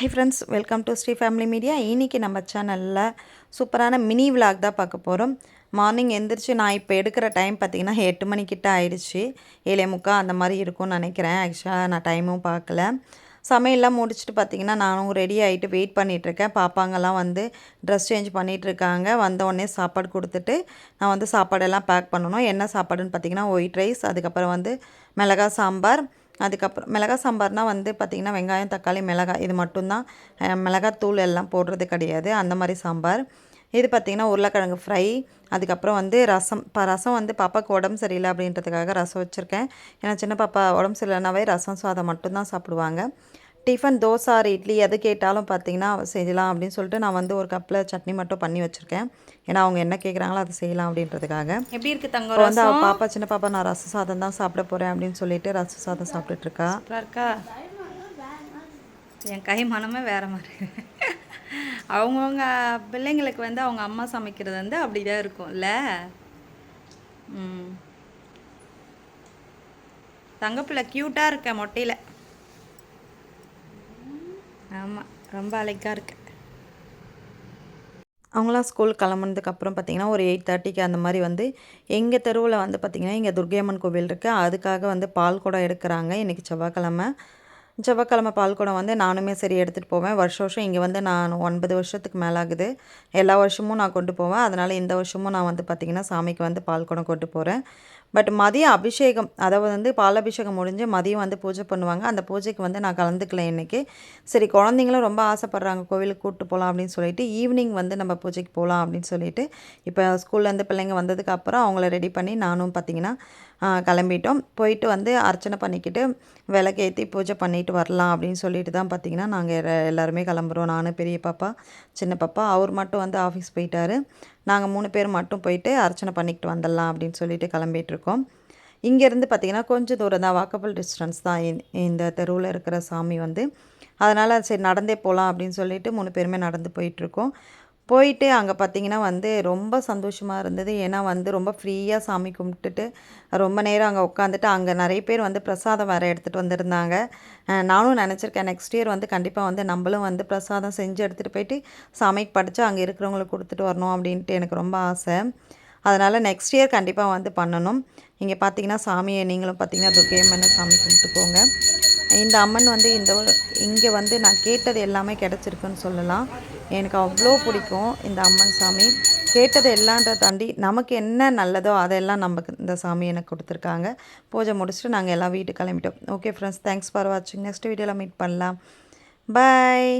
Hi friends welcome to Sri family media இன்றைக்கி நம்ம சேனலில் சூப்பரான மினி விலாக் தான் பார்க்க போகிறோம் மார்னிங் எந்திரிச்சு நான் இப்போ எடுக்கிற டைம் பார்த்திங்கன்னா எட்டு மணிக்கிட்ட ஆயிடுச்சு. ஏழே முக்கால் அந்த மாதிரி இருக்கும்னு நினைக்கிறேன். ஆக்சுவலாக நான் டைமும் பார்க்கல. சமையல்லாம் முடிச்சுட்டு பார்த்திங்கன்னா நானும் ரெடி ஆகிட்டு வெயிட் பண்ணிகிட்ருக்கேன் பாப்பாங்கெல்லாம் வந்து ட்ரெஸ் சேஞ்ச் பண்ணிகிட்ருக்காங்க வந்தோடனே சாப்பாடு கொடுத்துட்டு நான் வந்து சாப்பாடெல்லாம் பேக் பண்ணணும். என்ன சாப்பாடுன்னு பார்த்திங்கன்னா ஒயிட் ரைஸ் அதுக்கப்புறம் வந்து மிளகா சாம்பார் அதுக்கப்புறம் மிளகா சாம்பார்னால் வந்து பார்த்திங்கன்னா வெங்காயம் தக்காளி மிளகாய் இது மட்டும்தான். மிளகாய் தூள் எல்லாம் போடுறது கிடையாது. அந்த மாதிரி சாம்பார். இது பார்த்திங்கன்னா உருளைக்கிழங்கு ஃப்ரை. அதுக்கப்புறம் வந்து ரசம். இப்போ ரசம் வந்து பாப்பாவுக்கு உடம்பு சரியில்லை அப்படின்றதுக்காக ரசம் வச்சுருக்கேன். ஏன்னா சின்ன பாப்பா உடம்பு சரியில்லைனாவே ரசம் சாதம் மட்டும்தான் சாப்பிடுவாங்க. டிஃபன் தோசை ஆறு இட்லி எது கேட்டாலும் பார்த்தீங்கன்னா செய்யலாம் அப்படின்னு சொல்லிட்டு நான் வந்து ஒரு கப்பில் சட்னி மட்டும் பண்ணி வச்சுருக்கேன். ஏன்னா அவங்க என்ன கேட்குறாங்களோ அதை செய்யலாம் அப்படின்றதுக்காக. எப்படி இருக்கு தங்கம் இப்போ வந்து அவள் பாப்பா சின்ன பாப்பா நான் ரச சாதம் தான் சாப்பிட போகிறேன் அப்படின்னு சொல்லிட்டு ரச சாதம் சாப்பிட்டுட்ருக்கா சூப்பரா இருக்கா? என் கை மனமே வேற மாதிரி. அவங்கவுங்க பிள்ளைங்களுக்கு வந்து அவங்க அம்மா சமைக்கிறது வந்து அப்படி தான் இருக்கும்ல தங்கப்பிள்ளை க்யூட்டாக இருக்க மொட்டையில். ஆமாம் ரொம்ப அழகாக இருக்கு. அவங்களாம் ஸ்கூல் கிளம்புனதுக்கப்புறம் பார்த்திங்கன்னா ஒரு எயிட் தேர்ட்டிக்கு அந்த மாதிரி வந்து எங்கள் தெருவில் வந்து பார்த்திங்கன்னா இங்கே துர்கையம்மன் கோவில் இருக்குது அதுக்காக வந்து பால் குடம் எடுக்கிறாங்க. இன்றைக்கி செவ்வாய்க்கிழமை. செவ்வாய்க்கிழமை பால்குடம் வந்து நானுமே சரி எடுத்துகிட்டு போவேன். வருஷம் வருஷம் இங்கே வந்து நான் ஒன்பது வருஷத்துக்கு மேலே ஆகுது எல்லா வருஷமும் நான் கொண்டு போவேன். அதனால் இந்த வருஷமும் நான் வந்து பார்த்திங்கன்னா சாமிக்கு வந்து பால்குடம் கொண்டு போகிறேன் பட் மதியம் அபிஷேகம் அதாவது வந்து பாலபிஷேகம் முடிஞ்சு மதியம் வந்து பூஜை பண்ணுவாங்க. அந்த பூஜைக்கு வந்து நான் கலந்துக்கல இன்றைக்கி சரி குழந்தைங்களும் ரொம்ப ஆசைப்பட்றாங்க. கோவிலுக்கு கூப்பிட்டு போகலாம் அப்படின்னு சொல்லிட்டு ஈவினிங் வந்து நம்ம பூஜைக்கு போகலாம் அப்படின்னு சொல்லிட்டு இப்போ ஸ்கூல்லேருந்து பிள்ளைங்க வந்ததுக்கு அப்புறம் அவங்கள ரெடி பண்ணி நானும் பார்த்திங்கன்னா கிளம்பிட்டோம். போயிட்டு வந்து அர்ச்சனை பண்ணிக்கிட்டு விளக்கேற்றி பூஜை பண்ணிவிட்டு போயிட்டு வரலாம் அப்படின்னு சொல்லிட்டு தான் பார்த்திங்கன்னா நாங்கள் எல்லாருமே கிளம்புறோம். நான் பெரிய பாப்பா சின்ன பாப்பா. அவர் மட்டும் வந்து ஆஃபீஸ் போயிட்டாரு. நாங்கள் மூணு பேர் மட்டும் போயிட்டு அர்ச்சனை பண்ணிக்கிட்டு வந்துடலாம் அப்படின்னு சொல்லிட்டு கிளம்பிகிட்ருக்கோம் இங்கேருந்து பார்த்திங்கன்னா கொஞ்சம் தூரம் தான். வாக்கபிள் டிஸ்டன்ஸ் தான். இந்த தெருவில் இருக்கிற சாமி வந்து. அதனால் சரி நடந்தே போகலாம் அப்படின்னு சொல்லிட்டு மூணு பேருமே நடந்து போயிட்டுருக்கோம் போயிட்டு அங்கே பார்த்திங்கன்னா வந்து ரொம்ப சந்தோஷமாக இருந்தது. ஏன்னா வந்து ரொம்ப ஃப்ரீயாக சாமி கும்பிட்டுட்டு ரொம்ப நேரம் அங்கே உட்காந்துட்டு அங்கே நிறைய பேர் வந்து பிரசாதம் வேறு எடுத்துகிட்டு வந்திருந்தாங்க. நானும் நினச்சிருக்கேன் நெக்ஸ்ட் இயர் வந்து கண்டிப்பாக வந்து நம்மளும் வந்து பிரசாதம் செஞ்சு எடுத்துகிட்டு போயிட்டு சாமிக்கு படித்து அங்கே இருக்கிறவங்களுக்கு கொடுத்துட்டு வரணும் அப்படின்ட்டு எனக்கு ரொம்ப ஆசை. அதனால் நெக்ஸ்ட் இயர் கண்டிப்பாக வந்து பண்ணணும். இங்கே பார்த்தீங்கன்னா சாமியை நீங்களும் பார்த்தீங்கன்னா துர்க்கையம்மன் சாமி கும்பிட்டு போங்க. இந்த அம்மன் வந்து இந்த இங்கே வந்து நான் கேட்டது எல்லாமே கிடச்சிருக்குன்னு சொல்லலாம். எனக்கு அவ்வளோ பிடிக்கும் இந்த அம்மன் சாமி. கேட்டது எல்லான்ற தாண்டி நமக்கு என்ன நல்லதோ அதெல்லாம் நமக்கு இந்த சாமி எனக்கு கொடுத்துருக்காங்க. பூஜை முடிச்சுட்டு நாங்கள் எல்லாம் வீட்டுக்கு கிளம்பிட்டோம். ஓகே ஃப்ரெண்ட்ஸ் தேங்க்ஸ் ஃபார் வாட்சிங் நெக்ஸ்ட் வீடியோவில் மீட் பண்ணலாம். பாய்